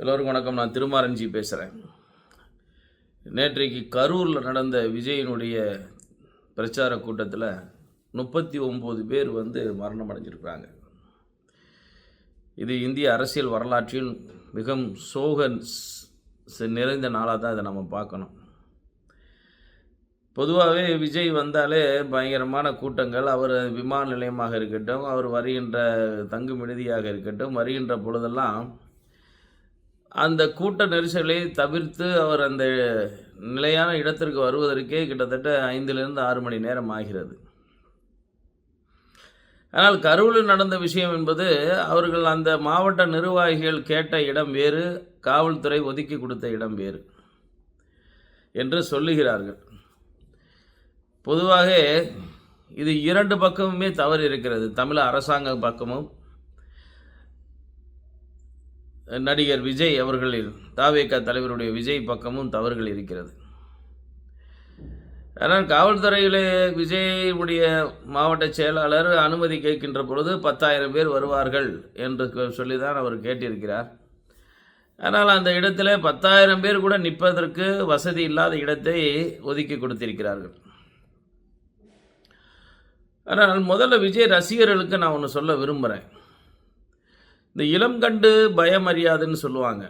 எல்லோருக்கும் வணக்கம். நான் திருமாரஞ்சி பேசுகிறேன் நேற்றைக்கு கரூரில் நடந்த விஜயனுடைய பிரச்சார கூட்டத்தில் முப்பத்தி ஒம்பது பேர் வந்து மரணம் அடைஞ்சிருக்கிறாங்க. இது இந்திய அரசியல் வரலாற்றில் மிகவும் சோக நிறைந்த நாளாக தான் இதை நம்ம பார்க்கணும். பொதுவாகவே விஜய் வந்தாலே பயங்கரமான கூட்டங்கள். அவர் விமான நிலையமாக இருக்கட்டும் அவர் வருகின்ற தங்கும் விடுதியாக இருக்கட்டும் வருகின்ற பொழுதெல்லாம் அந்த கூட்ட நெரிசலை தவிர்த்து அவர் அந்த நிலையான இடத்திற்கு வருவதற்கே கிட்டத்தட்ட ஐந்திலிருந்து ஆறு மணி நேரம் ஆகிறது. ஆனால் கரூரில் நடந்த விஷயம் என்பது அவர்கள் அந்த மாவட்ட நிர்வாகிகள் கேட்ட இடம் வேறு காவல்துறை ஒதுக்கி கொடுத்த இடம் வேறு என்று சொல்லுகிறார்கள். பொதுவாக இது இரண்டு பக்கமுமே தவறு இருக்கிறது தமிழ் அரசாங்க பக்கமும் நடிகர் விஜய் அவர்களின் தாவேக தலைவருடைய விஜய் பக்கமும் தவறுகள் இருக்கிறது. ஆனால் காவல்துறையிலே விஜயுடைய மாவட்ட செயலாளர் அனுமதி கேட்கின்ற பொழுது பத்தாயிரம் பேர் வருவார்கள் என்று சொல்லி தான் அவர் கேட்டிருக்கிறார். ஆனால் அந்த இடத்துல பத்தாயிரம் பேர் கூட நிற்பதற்கு வசதி இல்லாத இடத்தை ஒதுக்கி கொடுத்திருக்கிறார்கள். ஆனால் முதல்ல விஜய் ரசிகர்களுக்கு நான் ஒன்று சொல்ல விரும்புகிறேன் இந்த இளம் கண்டு பயம் அறியாதுன்னு சொல்லுவாங்க.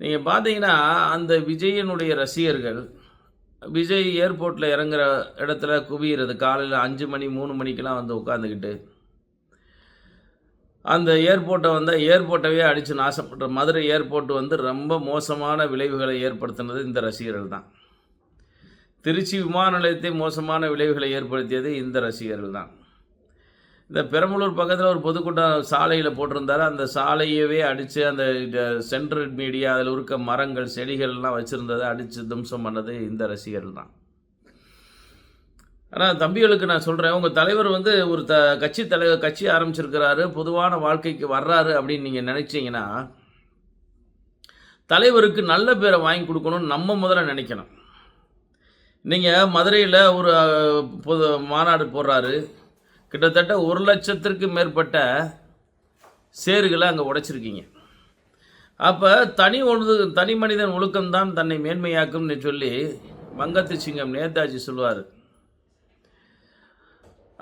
நீங்கள் பார்த்தீங்கன்னா அந்த விஜயனுடைய ரசிகர்கள் விஜய் ஏர்போர்ட்டில் இறங்குற இடத்துல குவிகிறது காலையில் அஞ்சு மணி மூணு மணிக்கெலாம் வந்து உட்காந்துக்கிட்டு அந்த ஏர்போர்ட்டை வந்தால் ஏர்போர்ட்டவே அடித்து நாசப்படுற மதுரை ஏர்போர்ட் வந்து ரொம்ப மோசமான விளைவுகளை ஏற்படுத்தினது இந்த ரசிகர்கள் தான். திருச்சி விமான நிலையத்தை மோசமான விளைவுகளை ஏற்படுத்தியது இந்த ரசிகர்கள் தான். இந்த பெரம்பலூர் பக்கத்தில் ஒரு பொதுக்கூட்டம் சாலையில் போட்டிருந்தாரு. அந்த சாலையவே அடித்து அந்த சென்ட்ரல் மீடியா அதில் இருக்க மரங்கள் செடிகள்லாம் வச்சுருந்ததை அடித்து தும்சம் பண்ணது இந்த ரசிகர்கள் தான். ஆனால் தம்பிகளுக்கு நான் சொல்கிறேன் உங்கள் தலைவர் வந்து ஒரு த கட்சி தலைவர் கட்சி ஆரம்பிச்சிருக்கிறாரு பொதுவான வாழ்க்கைக்கு வர்றாரு அப்படின்னு நீங்கள் நினச்சிங்கன்னா தலைவருக்கு நல்ல பேரை வாங்கி கொடுக்கணும்னு நம்ம முதல்ல நினைக்கணும். நீங்கள் மதுரையில் ஒரு பொது மாநாடு போடுறாரு. கிட்டத்தட்ட ஒரு லட்சத்திற்கு மேற்பட்ட சேறுகளை அங்கே உடைச்சிருக்கீங்க. அப்போ தனி ஒன்று தனி மனிதன் ஒழுக்கம்தான் தன்னை மேன்மையாக்கும்னு சொல்லி வங்கத்து சிங்கம் நேதாஜி சொல்லுவார்.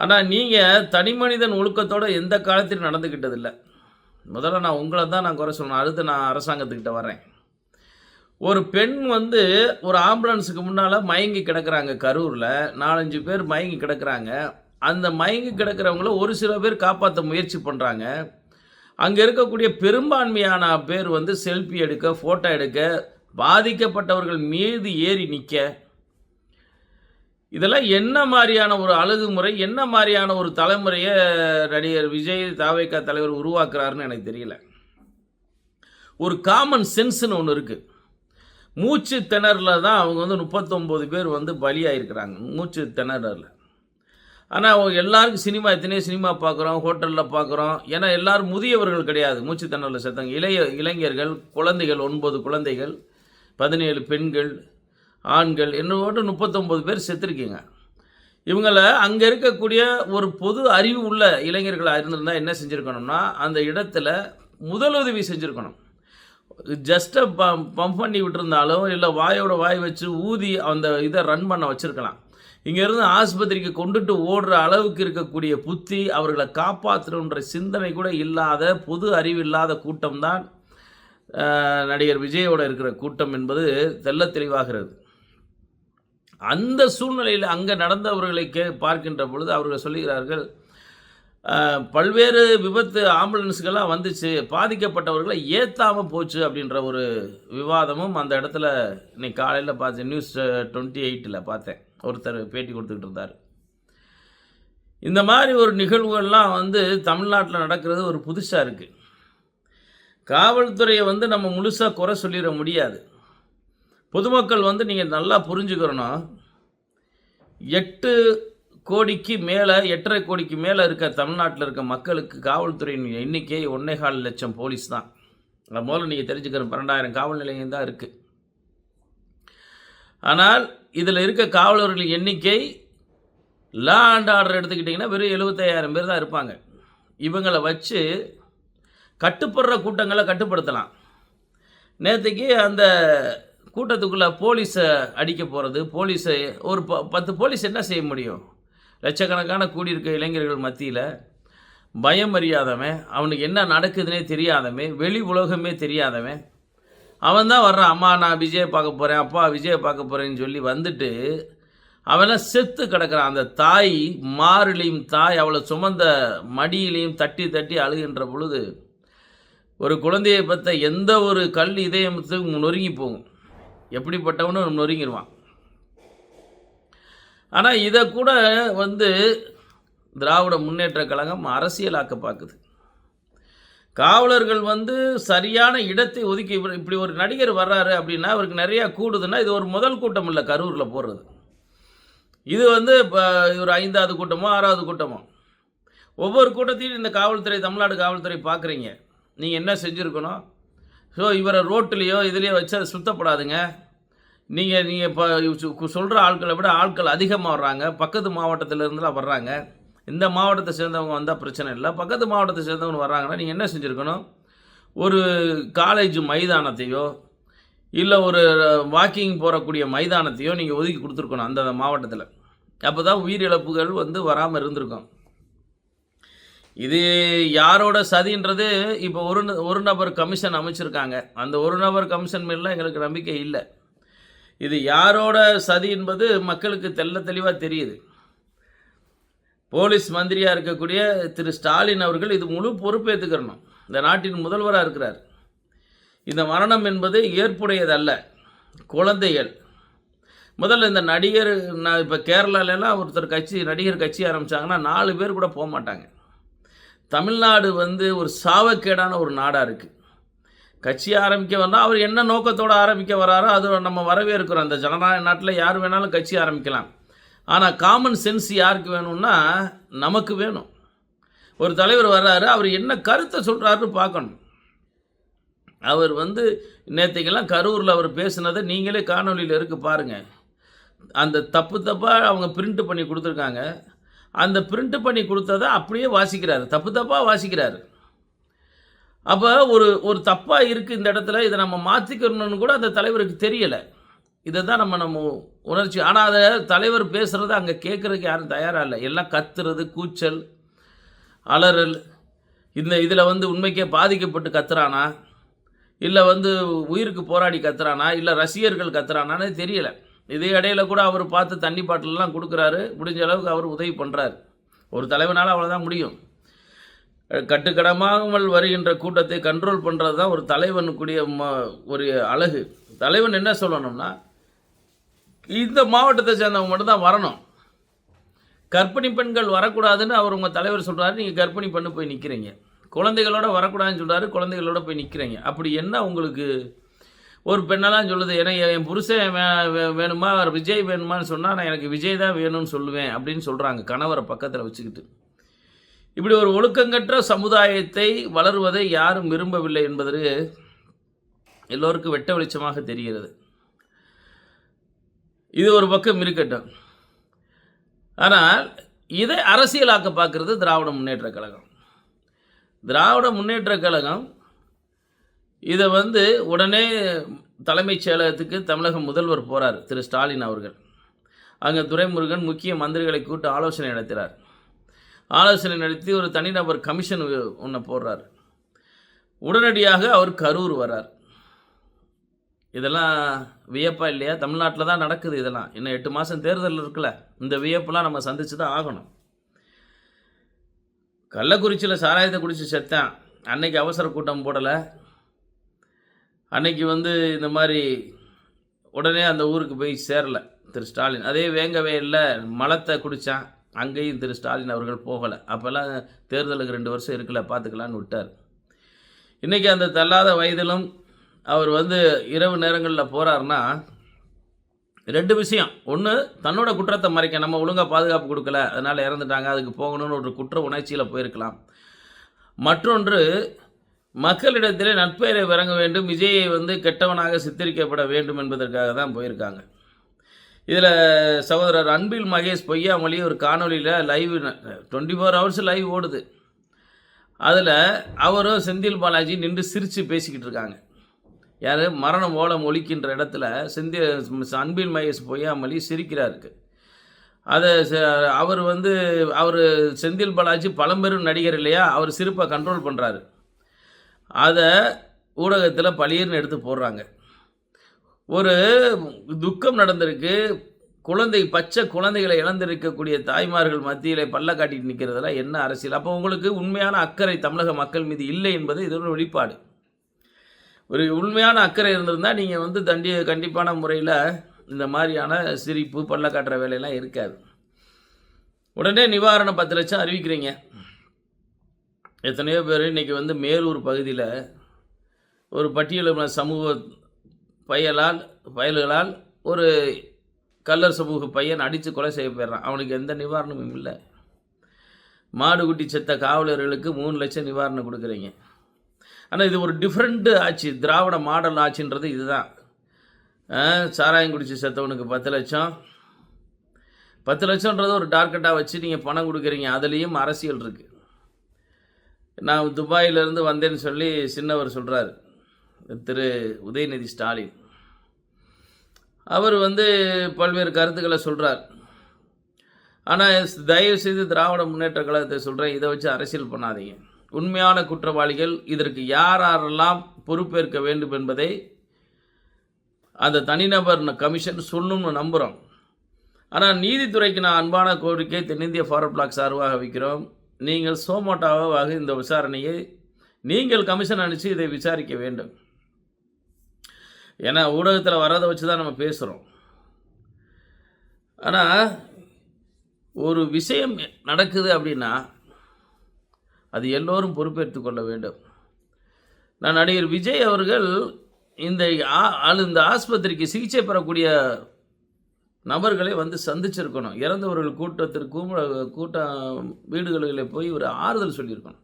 ஆனால் நீங்கள் தனி மனிதன் ஒழுக்கத்தோடு எந்த காலத்திலும் நடந்துக்கிட்டதில்லை முதல்ல நான் உங்களை தான் நான் குறை சொல்லணும். அடுத்து நான் அரசாங்கத்துக்கிட்ட வரேன் ஒரு பெண் வந்து ஒரு ஆம்புலன்ஸுக்கு முன்னால் மயங்கி கிடக்குறாங்க கரூரில். நாலஞ்சு பேர் மயங்கி கிடக்குறாங்க. அந்த மயங்கி கிடக்கிறவங்கள ஒரு சில பேர் காப்பாற்ற முயற்சி பண்ணுறாங்க அங்கே இருக்கக்கூடிய பெரும்பான்மையான பேர் வந்து செல்ஃபி எடுக்க ஃபோட்டோ எடுக்க பாதிக்கப்பட்டவர்கள் மீது ஏறி நிற்க இதெல்லாம் என்ன மாதிரியான ஒரு அணுகுமுறை என்ன மாதிரியான ஒரு தலைமுறையை நடிகர் விஜய் தாவேக்கா தலைவர் உருவாக்குறாருன்னு எனக்கு தெரியல. ஒரு காமன் சென்ஸ்னு ஒன்று இருக்குது மூச்சு திணறில் தான் அவங்க வந்து முப்பத்தொம்போது பேர் வந்து பலியாயிருக்கிறாங்க. மூச்சு திணறில் ஆனால் எல்லாருக்கும் சினிமா எத்தனையோ சினிமா பார்க்குறோம் ஹோட்டலில் பார்க்குறோம் ஏன்னா எல்லோரும் முதியவர்கள் கிடையாது. மூச்சு செத்தவங்க இளைய இளைஞர்கள் குழந்தைகள் ஒன்பது குழந்தைகள் பதினேழு பெண்கள் ஆண்கள் என்னோட முப்பத்தொம்போது பேர் செத்துருக்கீங்க. இவங்களை அங்கே இருக்கக்கூடிய ஒரு பொது அறிவு உள்ள இளைஞர்களாக இருந்திருந்தால் என்ன செஞ்சுருக்கணும்னா அந்த இடத்துல முதலுதவி செஞ்சுருக்கணும். ஜஸ்ட்டை பம் பம்ப் பண்ணி விட்டுருந்தாலும் இல்லை வாயோட வாய் வச்சு ஊதி அந்த இதை ரன் பண்ண வச்சுருக்கலாம். இங்கேருந்து ஆஸ்பத்திரிக்கு கொண்டுட்டு ஓடுற அளவுக்கு இருக்கக்கூடிய புத்தி அவர்களை காப்பாற்றணுன்ற சிந்தனை கூட இல்லாத பொது அறிவு இல்லாத கூட்டம்தான் நடிகர் விஜயோட இருக்கிற கூட்டம் என்பது தெள்ள தெளிவாகிறது. அந்த சூழ்நிலையில் அங்கே நடந்தவர்களை கே பார்க்கின்ற பொழுது அவர்கள் சொல்லுகிறார்கள் பல்வேறு விபத்து ஆம்புலன்ஸுகள்லாம் வந்துச்சு பாதிக்கப்பட்டவர்களை ஏற்றாமல் போச்சு அப்படின்ற ஒரு விவாதமும் அந்த இடத்துல இன்னைக்கு காலையில் பார்த்தேன் நியூஸ் டுவெண்ட்டி எயிட்டில் பார்த்தேன். ஒருத்தர் பேட்டி கொடுத்துக்கிட்டு இருந்தார் இந்த மாதிரி ஒரு நிகழ்வுகள்லாம் வந்து தமிழ்நாட்டில் நடக்கிறது ஒரு புதுசாக இருக்குது காவல்துறையை வந்து நம்ம முழுசாக குறை சொல்லிட முடியாது. பொதுமக்கள் வந்து நீங்கள் நல்லா புரிஞ்சுக்கிறணும். எட்டு கோடிக்கு மேலே எட்டரை கோடிக்கு மேலே இருக்க தமிழ்நாட்டில் இருக்க மக்களுக்கு காவல்துறையின் எண்ணிக்கை ஒன்றே கால் லட்சம் போலீஸ் தான். அதை முதல்ல நீங்கள் தெரிஞ்சுக்கிற பன்னெண்டாயிரம் காவல் நிலையம் தான் இருக்குது ஆனால் இதில் இருக்க காவலர்கள் எண்ணிக்கை லா அண்ட் ஆர்டர் எடுத்துக்கிட்டிங்கன்னா வெறும் எழுபத்தையாயிரம் பேர் தான் இருப்பாங்க. இவங்களை வச்சு கட்டுப்படுற கூட்டங்களை கட்டுப்படுத்தலாம். நேற்றுக்கு அந்த கூட்டத்துக்குள்ளே போலீஸை அடிக்க போகிறது போலீஸை ஒரு ப பத்து போலீஸ் என்ன செய்ய முடியும்? லட்சக்கணக்கான கூடியிருக்க இளைஞர்கள் மத்தியில் பயம் அறியாதவன் அவனுக்கு என்ன நடக்குதுன்னே தெரியாதவன் வெளி உலகமே தெரியாதவன் அவன் தான் வர்றான் அம்மா நான் விஜயை பார்க்க போகிறேன் அப்பா விஜயை பார்க்க போகிறேன்னு சொல்லி வந்துட்டு அவெல்லாம் செத்து கிடக்கிறான். அந்த தாய் மாறிலையும் தாய் அவளை சுமந்த மடியிலையும் தட்டி தட்டி அழுகின்ற பொழுது ஒரு குழந்தையை பற்ற எந்த ஒரு கல் இதயத்துக்கும் நொறுங்கி போகும். எப்படிப்பட்டவனும் நொறுங்கிடுவான் ஆனால் இதை கூட வந்து திராவிட முன்னேற்ற கழகம் அரசியலாக்க பார்க்குது. காவலர்கள் வந்து சரியான இடத்தை ஒதுக்கி இவர் இப்படி ஒரு நடிகர் வர்றாரு அப்படின்னா அவருக்கு நிறையா கூடுதுன்னா இது ஒரு முதல் கூட்டம் இல்லை கரூரில் போடுறது இது வந்து இப்போ ஒரு ஐந்தாவது கூட்டமோ ஆறாவது கூட்டமோ. ஒவ்வொரு கூட்டத்தையும் இந்த காவல்துறை தமிழ்நாடு காவல்துறை பார்க்குறீங்க நீங்கள் என்ன செஞ்சுருக்கணும்? ஸோ இவரை ரோட்டிலேயோ இதுலேயோ வச்சு அதை சுத்தப்படாதுங்க. நீங்கள் நீங்கள் இப்போ சொல்கிற ஆட்களை விட ஆட்கள் அதிகமாக வர்றாங்க. பக்கத்து மாவட்டத்திலேருந்துலாம் வர்றாங்க. இந்த மாவட்டத்தை சேர்ந்தவங்க வந்தால் பிரச்சனை இல்லை. பக்கத்து மாவட்டத்தை சேர்ந்தவங்க வர்றாங்கன்னா நீங்கள் என்ன செஞ்சுருக்கணும்? ஒரு காலேஜ் மைதானத்தையோ இல்லை ஒரு வாக்கிங் போகக்கூடிய மைதானத்தையோ நீங்கள் ஒதுக்கி கொடுத்துருக்கணும் அந்த மாவட்டத்தில். அப்போ தான் உயிரிழப்புகள் வந்து வராமல் இருந்திருக்கும். இது யாரோட சதின்றது இப்போ ஒரு ந- ஒரு நபர் கமிஷன் அமைச்சிருக்காங்க. அந்த ஒரு நபர் கமிஷன் மேலாம் எங்களுக்கு நம்பிக்கை இல்லை. இது யாரோட சதி என்பது மக்களுக்கு தெள்ள தெளிவாக தெரியுது. போலீஸ் மந்திரியாக இருக்கக்கூடிய திரு ஸ்டாலின் அவர்கள் இது முழு பொறுப்பேற்றுக்கிறணும் இந்த நாட்டின் முதல்வராக இருக்கிறார். இந்த மரணம் என்பது ஏற்புடையதல்ல. குழந்தைகள். முதல்ல இந்த நடிகர் நான் இப்போ கேரளாலலாம் ஒருத்தர் கட்சி நடிகர் கட்சி ஆரம்பித்தாங்கன்னா நாலு பேர் கூட போக மாட்டாங்க. தமிழ்நாடு வந்து ஒரு சாவக்கேடான ஒரு நாடாக இருக்குது கட்சி ஆரம்பிக்க வந்தால் அவர் என்ன நோக்கத்தோடு ஆரம்பிக்க வராரோ அது நம்ம வரவேற்கிறோம். அந்த ஜனநாயக நாட்டில் யார் வேணாலும் கட்சி ஆரம்பிக்கலாம். ஆனால் காமன் சென்ஸ் யாருக்கு வேணும்னா நமக்கு வேணும். ஒரு தலைவர் வர்றாரு அவர் என்ன கருத்தை சொல்கிறாருன்னு பார்க்கணும். அவர் வந்து நேற்றுக்கெல்லாம் கரூரில் அவர் பேசுனதை நீங்களே காணொலியில் இருக்கு பாருங்கள் அந்த தப்பு தப்பாக அவங்க பிரிண்ட் பண்ணி கொடுத்துருக்காங்க. அந்த பிரிண்ட் பண்ணி கொடுத்ததை அப்படியே வாசிக்கிறாரு. தப்பு தப்பாக வாசிக்கிறாரு. அப்போ ஒரு ஒரு தப்பாக இருக்குது இந்த இடத்துல இதை நம்ம மாற்றிக்கணும்னு கூட அந்த தலைவருக்கு தெரியலை. இதை தான் நம்ம நம்ம உணர்ச்சி. ஆனால் அதை தலைவர் பேசுகிறது அங்கே கேட்குறதுக்கு யாரும் தயாராக இல்லை. எல்லாம் கத்துறது கூச்சல் அலறல். இந்த இதில் வந்து உண்மைக்கே பாதிக்கப்பட்டு கத்துறானா? இல்லை வந்து உயிருக்கு போராடி கத்துறானா? இல்லை ரசிகர்கள் கத்துறானான்னு தெரியல. இதே இடையில கூட அவர் பார்த்து தண்ணி பாட்டிலெலாம் கொடுக்குறாரு. முடிஞ்ச அளவுக்கு அவர் உதவி பண்ணுறாரு ஒரு தலைவனால் அவ்வளோதான் முடியும். கட்டுக்கடமாமல் வருகின்ற கூட்டத்தை கண்ட்ரோல் பண்ணுறது தான் ஒரு தலைவனுக்குரிய ம ஒரு அழகு. தலைவன் என்ன சொல்லணும்னா இந்த மாவட்டத்தை சேர்ந்தவங்க மட்டும்தான் வரணும். கர்ப்பிணி பெண்கள் வரக்கூடாதுன்னு அவர் உங்கள் தலைவர் சொல்கிறாரு நீங்கள் கர்ப்பிணி பெண்ணு போய் நிற்கிறீங்க குழந்தைகளோட வரக்கூடாதுன்னு சொல்கிறாரு குழந்தைகளோட போய் நிற்கிறீங்க அப்படி என்ன உங்களுக்கு ஒரு பெண்ணெல்லாம் சொல்லுது ஏன்னா என் புருஷன் வே வே- வேணுமா? விஜய் வேணுமான்னு சொன்னால் நான் எனக்கு விஜய் தான் வேணும்னு சொல்லுவேன். அப்படின்னு சொல்கிறாங்க கணவரை பக்கத்தில் வச்சுக்கிட்டு. இப்படி ஒரு ஒழுக்கங்கற்ற சமுதாயத்தை வளருவதை யாரும் விரும்பவில்லை என்பது எல்லோருக்கும் வெட்ட வெளிச்சமாக தெரிகிறது. இது ஒரு பக்கம் இருக்கட்டும். ஆனால் இதை அரசியலாக்க பார்க்குறது திராவிட முன்னேற்ற கழகம். திராவிட முன்னேற்ற கழகம் இதை வந்து உடனே தலைமைச் செயலகத்துக்கு தமிழக முதல்வர் போகிறார் திரு. ஸ்டாலின் அவர்கள். அங்கே துரைமுருகன் முக்கிய மந்திரிகளை கூட்டு ஆலோசனை நடத்துகிறார் ஆலோசனை நடத்தி ஒரு தனிநபர் கமிஷன் ஒன்று போடுறார். உடனடியாக அவர் கரூர் வரார் இதெல்லாம் வியப்பா இல்லையா? தமிழ்நாட்டில் தான் நடக்குது இதெல்லாம். இன்னும் எட்டு மாதம் தேர்தல் இருக்குல்ல. இந்த வியப்பெல்லாம் நம்ம சந்திச்சு தான் ஆகணும். கள்ளக்குறிச்சியில் சாராயத்தை குடித்து செத்தான். அன்னைக்கு அவசர கூட்டம் போடலை. அன்னைக்கு வந்து இந்த மாதிரி உடனே அந்த ஊருக்கு போய் சேரல திரு ஸ்டாலின். அதே வேங்கவே இல்லை மலத்தை குடித்தான் அங்கேயும் திரு ஸ்டாலின் அவர்கள் போகலை. அப்போல்லாம் தேர்தலுக்கு ரெண்டு வருஷம் இருக்கல பார்த்துக்கலான்னு விட்டார். இன்றைக்கி அந்த தள்ளாத வயதிலும் அவர் வந்து இரவு நேரங்களில் போகிறாருன்னா ரெண்டு விஷயம். ஒன்று தன்னோட குற்றத்தை மறைக்க நம்ம ஒழுங்காக பாதுகாப்பு கொடுக்கல அதனால் இறந்துட்டாங்க அதுக்கு போகணும்னு ஒரு குற்ற உணர்ச்சியில் போயிருக்கலாம். மற்றொன்று மக்களிடத்திலே நட்பெயரை வழங்க வேண்டும் விஜயை வந்து கெட்டவனாக சித்தரிக்கப்பட வேண்டும் என்பதற்காக தான் போயிருக்காங்க. இதில் சகோதரர் அன்பில் மகேஷ் பொய்யாமொழி ஒரு காணொலியில் live twenty four hours live ஓடுது. அதில் அவரும் செந்தில் பாலாஜி நின்று சிரித்து பேசிக்கிட்டு இருக்காங்க. யார்? மரணம் ஓலம் ஒழிக்கின்ற இடத்துல செந்தி அன்பின் மகேஷ் பொய்யாமொழி சிரிக்கிறாருக்கு. அதை அவர் வந்து அவர் செந்தில் பாலாஜி பழம்பெரும் நடிகர் இல்லையா? அவர் சிரிப்பை கண்ட்ரோல் பண்ணுறாரு அதை ஊடகத்தில் பழியர்னு எடுத்து போடுறாங்க. ஒரு துக்கம் நடந்திருக்கு. குழந்தை பச்சை குழந்தைகளை இழந்திருக்கக்கூடிய தாய்மார்கள் மத்தியில் பல்ல காட்டிட்டு நிற்கிறதுல என்ன அரசியல்? அப்போ உங்களுக்கு உண்மையான அக்கறை தமிழக மக்கள் மீது இல்லை என்பது இதோட வெளிப்பாடு. ஒரு உண்மையான அக்கறை இருந்திருந்தால் நீங்கள் வந்து தண்டி கண்டிப்பான முறையில் இந்த மாதிரியான சிரிப்பு பல்ல காட்டுற வேலையெல்லாம் இருக்காது. உடனே நிவாரணம் பத்து லட்சம் அறிவிக்கிறீங்க. எத்தனையோ பேர் இன்றைக்கி வந்து மேலூர் பகுதியில் ஒரு பட்டியலின சமூக பயலால் பயல்களால் ஒரு கல்லர் சமூக பையன் அடித்து கொலை செய்ய போயிடுறான். அவனுக்கு எந்த நிவாரணமும் இல்லை. மாடுகுட்டி செத்த காவலர்களுக்கு மூணு லட்சம் நிவாரணம் கொடுக்குறீங்க. ஆனால் இது ஒரு டிஃப்ரெண்ட்டு ஆட்சி. திராவிட மாடல் ஆட்சின்றது இதுதான். சாராயம் குடிச்சு செத்தவனுக்கு பத்து லட்சம். பத்து லட்சம்ன்றது ஒரு டார்கெட்டாக வச்சு நீங்கள் பணம் கொடுக்குறீங்க. அதுலேயும் அரசியல் இருக்குது நான் துபாயிலேருந்து வந்தேன்னு சொல்லி சின்னவர் சொல்கிறார் திரு. உதயநிதி ஸ்டாலின். அவர் வந்து பல்வேறு கருத்துக்களை சொல்கிறார் ஆனால் தயவு செய்து திராவிட முன்னேற்ற கழகத்தை சொல்கிறேன் இதை வச்சு அரசியல் பண்ணாதீங்க. உண்மையான குற்றவாளிகள் இதற்கு யார் யாரெல்லாம் பொறுப்பேற்க வேண்டும் என்பதை அந்த தனிநபர் கமிஷன் சொல்லணும்னு நம்புகிறோம் ஆனால் நீதித்துறைக்கு நான் அன்பான கோரிக்கை தென்னிந்திய ஃபார்வர்ட் பிளாக் சார்பாக வைக்கிறோம். நீங்கள் சோமோட்டாவாக இந்த விசாரணையை நீங்கள் கமிஷன் அனுப்பிச்சு இதை விசாரிக்க வேண்டும். ஏன்னா ஊடகத்தில் வராத வச்சு தான் நம்ம பேசுகிறோம் ஆனால் ஒரு விஷயம் நடக்குது அப்படின்னா அது எல்லோரும் பொறுப்பேற்று கொள்ள வேண்டும். நான் நடிகர் விஜய் அவர்கள் இந்த இந்த ஆஸ்பத்திரிக்கு சிகிச்சை பெறக்கூடிய நபர்களை வந்து சந்திச்சிருக்கணும். இறந்தவர்கள் கூட்டத்திற்கும் கூட்டம் வீடுகளில் போய் ஒரு ஆறுதல் சொல்லியிருக்கணும்.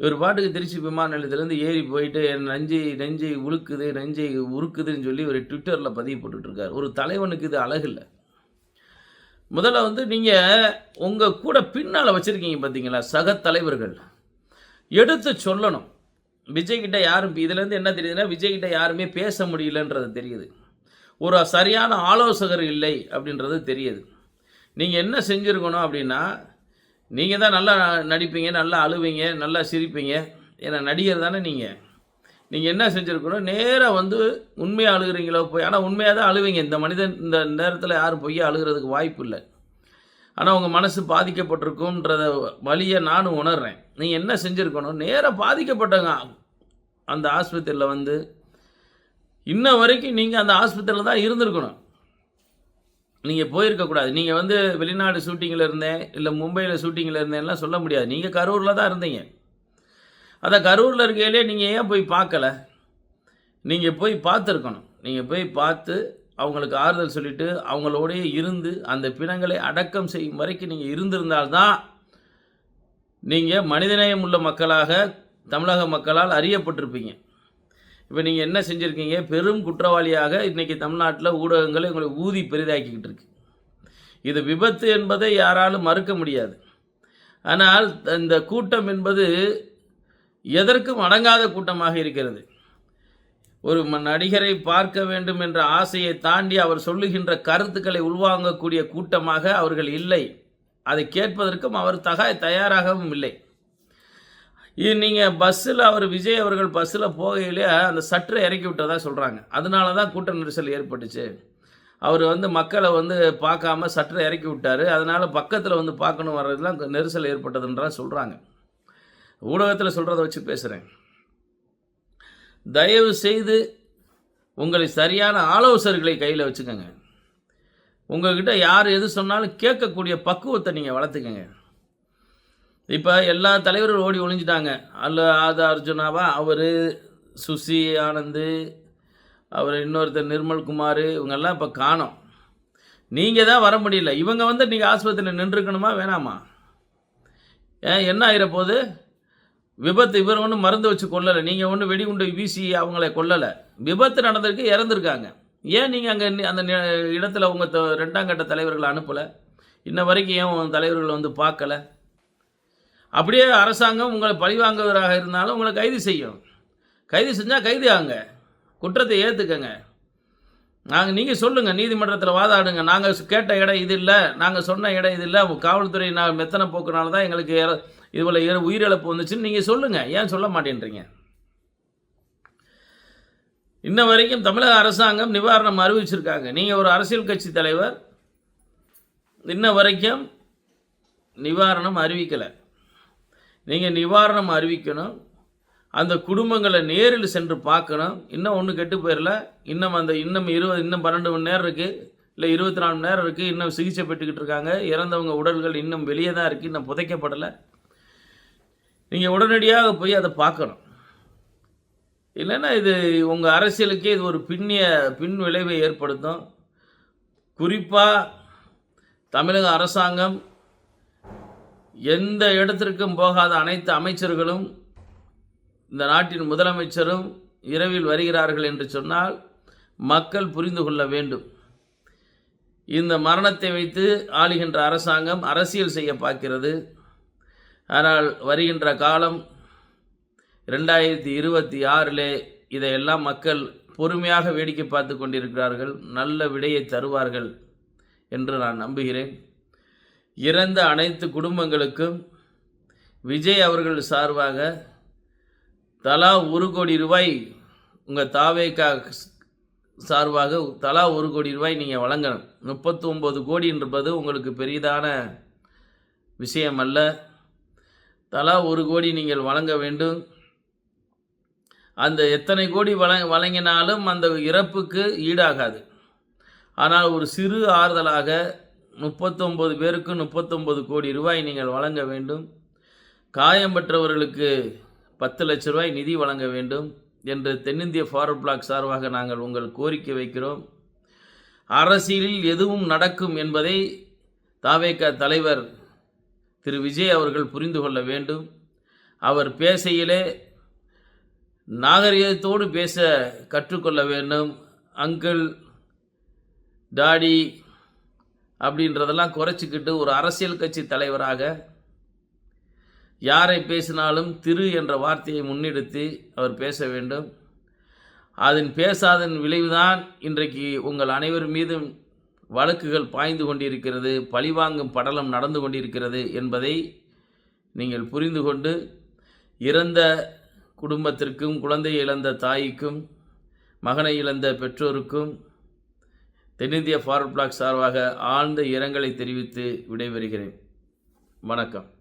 இவர் பாட்டுக்கு திருச்சி விமான நிலையத்திலேருந்து ஏறி போயிட்டு என் நெஞ்சை நெஞ்சை உழுக்குது நெஞ்சை உருக்குதுன்னு சொல்லி ஒரு ட்விட்டரில் பதிவு போட்டுட்ருக்கார் ஒரு தலைவனுக்கு இது அழகில்லை. முதல்ல வந்து நீங்கள் உங்கள் கூட பின்னால் வச்சுருக்கீங்க பார்த்தீங்களா சக தலைவர்கள். எடுத்து சொல்லணும். விஜய்கிட்ட யாரும் இதுலேருந்து என்ன தெரியுதுன்னா விஜய்கிட்ட யாருமே பேச முடியலன்றது தெரியுது. ஒரு சரியான ஆலோசகர் இல்லை அப்படின்றது தெரியுது. நீங்கள் என்ன செஞ்சுருக்கணும் அப்படின்னா நீங்கள் தான் நல்லா நடிப்பீங்க நல்லா அழுவீங்க நல்லா சிரிப்பீங்க. ஏன்னா நடிகர் தானே நீங்கள் நீங்கள் என்ன செஞ்சுருக்கணும்? நேராக வந்து உண்மையாக அழுகிறீங்களோ போய் ஆனால் உண்மையாக தான் அழுவீங்க. இந்த மனிதன் இந்த நேரத்தில் யாரும் பொய்யா அழுகிறதுக்கு வாய்ப்பு இல்லை. ஆனால் உங்கள் மனசு பாதிக்கப்பட்டிருக்கும்ன்றத வழியை நானும் உணர்றேன். நீங்கள் என்ன செஞ்சுருக்கணும்? நேராக பாதிக்கப்பட்டவங்க அந்த ஆஸ்பத்திரியில் வந்து இன்ன வரைக்கும் நீங்கள் அந்த ஆஸ்பத்திரியில் தான் இருந்திருக்கணும். நீங்கள் போயிருக்கக்கூடாது நீங்கள் வந்து வெளிநாடு ஷூட்டிங்கில் இருந்தேன் இல்லை மும்பையில் ஷூட்டிங்கில் இருந்தேன்லாம் சொல்ல முடியாது. நீங்கள் கரூரில் தான் இருந்தீங்க. அதை கரூரில் இருக்கையிலே நீங்கள் ஏன் போய் பார்க்கல? நீங்கள் போய் பார்த்துருக்கணும். நீங்கள் போய் பார்த்து அவங்களுக்கு ஆறுதல் சொல்லிவிட்டு அவங்களோடையே இருந்து அந்த பிணங்களை அடக்கம் செய்யும் வரைக்கும் நீங்கள் இருந்திருந்தால்தான் நீங்கள் மனிதநேயம் உள்ள மக்களாக தமிழக மக்களால் அறியப்பட்டிருப்பீங்க. இப்போ நீங்கள் என்ன செஞ்சுருக்கீங்க? பெரும் குற்றவாளியாக இன்றைக்கி தமிழ்நாட்டில் ஊடகங்களை உங்களை ஊதி பெரிதாக்கிக்கிட்டு இருக்கு. இது விபத்து என்பதை யாராலும் மறுக்க முடியாது. ஆனால் இந்த கூட்டம் என்பது எதற்கும் அடங்காத கூட்டமாக இருக்கிறது. ஒரு நடிகரை பார்க்க வேண்டும் என்ற ஆசையை தாண்டி அவர் சொல்லுகின்ற கருத்துக்களை உள்வாங்கக்கூடிய கூட்டமாக அவர்கள் இல்லை. அதை கேட்பதற்கும் அவர் தக தயாராகவும் இல்லை. இது நீங்கள் பஸ்ஸில் அவர் விஜய் அவர்கள் பஸ்ஸில் போகையிலே அந்த சற்றை இறக்கி விட்டதாக சொல்கிறாங்க அதனால தான் கூட்ட நெரிசல் ஏற்பட்டுச்சு. அவர் வந்து மக்களை வந்து பார்க்காம சற்றை இறக்கி விட்டார். அதனால் பக்கத்தில் வந்து பார்க்கணும் வர்றதுலாம் நெரிசல் ஏற்பட்டதுன்றா சொல்கிறாங்க ஊடகத்தில் சொல்கிறத வச்சு பேசுகிறேன் தயவு செய்து உங்களை சரியான ஆலோசகர்களை கையில் வச்சுக்கோங்க. உங்கள்கிட்ட யார் எது சொன்னாலும் கேட்கக்கூடிய பக்குவத்தை நீங்கள் வளர்த்துக்கங்க. இப்போ எல்லா தலைவரும் ஓடி ஒளிஞ்சிட்டாங்க. அல்ல ஆத அர்ஜுனாவா அவர் சுசி ஆனந்து அவர் இன்னொருத்தர் நிர்மல்குமார் இவங்கெல்லாம் இப்போ காணோம். நீங்கள் தான் வர முடியல. இவங்க வந்து நீங்கள் ஆஸ்பத்திரியில் நின்றுக்கணுமா வேணாமா? ஏன் என்ன ஆகிற போது விபத்து இவர் ஒன்றும் மருந்து வச்சு கொல்லலை நீங்கள் ஒன்றும் வெடிகுண்டு வீசி அவங்கள கொல்லலை. விபத்து நடந்திருக்கு இறந்துருக்காங்க. ஏன் நீங்கள் அங்கே அந்த நி- இடத்துல உங்கள் ரெண்டாம் கட்ட தலைவர்களை அனுப்பலை? இன்ன வரைக்கும் ஏன் உங்கள் தலைவர்கள் வந்து பார்க்கலை? அப்படியே அரசாங்கம் உங்களை பழிவாங்குவதாக இருந்தாலும் உங்களை கைது செய்யும். கைது செஞ்சால் கைது ஆங்க. குற்றத்தை ஏற்றுக்கங்க நாங்கள் நீங்கள் சொல்லுங்கள் நீதிமன்றத்தில் வாதாடுங்க. நாங்கள் கேட்ட இடம் இது இல்லை. நாங்கள் சொன்ன இடம் இது இல்லை. காவல்துறை நான் மெத்தனை போக்குனால தான் எங்களுக்கு இற- இதுபோல் உயிரிழப்பு வந்துச்சுன்னு நீங்கள் சொல்லுங்கள் ஏன் சொல்ல மாட்டேன்றீங்க? இன்ன வரைக்கும் தமிழக அரசாங்கம் நிவாரணம் அறிவிச்சிருக்காங்க. நீங்கள் ஒரு அரசியல் கட்சி தலைவர் இன்ன வரைக்கும் நிவாரணம் அறிவிக்கலை. நீங்கள் நிவாரணம் அறிவிக்கணும். அந்த குடும்பங்களை நேரில் சென்று பார்க்கணும். இன்னும் ஒன்று கெட்டு போயிடல இன்னும் அந்த இன்னும் இருபது இன்னும் பன்னெண்டு மணி நேரம் இருக்குது இல்லை இருபத்தி நாலு மணி நேரம் இருக்குது இன்னும் சிகிச்சை பெற்றுக்கிட்டு இருக்காங்க. இறந்தவங்க உடல்கள் இன்னும் வெளியே தான் இருக்குது இன்னும் புதைக்கப்படலை. நீங்கள் உடனடியாக போய் அதை பார்க்கணும். இல்லைன்னா இது உங்கள் அரசியலுக்கே இது ஒரு பின்னிய பின் விளைவை ஏற்படுத்தும். குறிப்பாக தமிழக அரசாங்கம் எந்த இடத்திற்கும் போகாத அனைத்து அமைச்சர்களும் இந்த நாட்டின் முதலமைச்சரும் இரவில் வருகிறார்கள் என்று சொன்னால் மக்கள் புரிந்து கொள்ள வேண்டும். இந்த மரணத்தை வைத்து ஆளுகின்ற அரசாங்கம் அரசியல் செய்ய பார்க்கிறது. ஆனால் வருகின்ற காலம் ரெண்டாயிரத்தி இருபத்தி ஆறிலே இதையெல்லாம் மக்கள் பொறுமையாக வேடிக்கை பார்த்து கொண்டிருக்கிறார்கள். நல்ல விடையை தருவார்கள் என்று நான் நம்புகிறேன். இறந்த அனைத்து குடும்பங்களுக்கும் விஜய் அவர்கள் சார்பாக தலா ஒரு கோடி ரூபாய் உங்கள் தாவேக்கா சார்பாக தலா ஒரு கோடி ரூபாய் நீங்கள் வழங்கணும். முப்பத்தி ஒம்பது கோடி என்பது உங்களுக்கு பெரிதான விஷயம் அல்ல. தலா ஒரு கோடி நீங்கள் வழங்க வேண்டும். அந்த எத்தனை கோடி வழ வழங்கினாலும் அந்த இறப்புக்கு ஈடாகாது. ஆனால் ஒரு சிறு ஆறுதலாக முப்பத்தொம்பது பேருக்கு முப்பத்தொம்பது கோடி ரூபாய் நீங்கள் வழங்க வேண்டும். காயம் பெற்றவர்களுக்கு பத்து லட்ச ரூபாய் நிதி வழங்க வேண்டும் என்று தென்னிந்திய ஃபார்வர்ட் பிளாக் சார்பாக நாங்கள் உங்கள் கோரிக்கை வைக்கிறோம். அரசியலில் எதுவும் நடக்கும் என்பதை தாவேக தலைவர் திரு விஜய் அவர்கள் புரிந்து கொள்ள வேண்டும். அவர் பேசையிலே நாகரிகத்தோடு பேச கற்றுக்கொள்ள வேண்டும். அங்கிள் டாடி அப்படின்றதெல்லாம் குறைச்சிக்கிட்டு ஒரு அரசியல் கட்சி தலைவராக யாரை பேசினாலும் திரு என்ற வார்த்தையை முன்னெடுத்து அவர் பேச வேண்டும். அதன் பேசாதன் விளைவுதான் இன்றைக்கு உங்கள் அனைவர் மீதும் வழக்குகள் பாய்ந்து கொண்டிருக்கிறது பழிவாங்கும் படலம் நடந்து கொண்டிருக்கிறது என்பதை நீங்கள் புரிந்து கொண்டு இறந்த குடும்பத்திற்கும் குழந்தை இழந்த தாய்க்கும் மகனை இழந்த பெற்றோருக்கும் தென்னிந்திய ஃபார்வர்ட் பிளாக் சார்பாக ஆழ்ந்த இரங்கலை தெரிவித்து விடைபெறுகிறேன். வணக்கம்.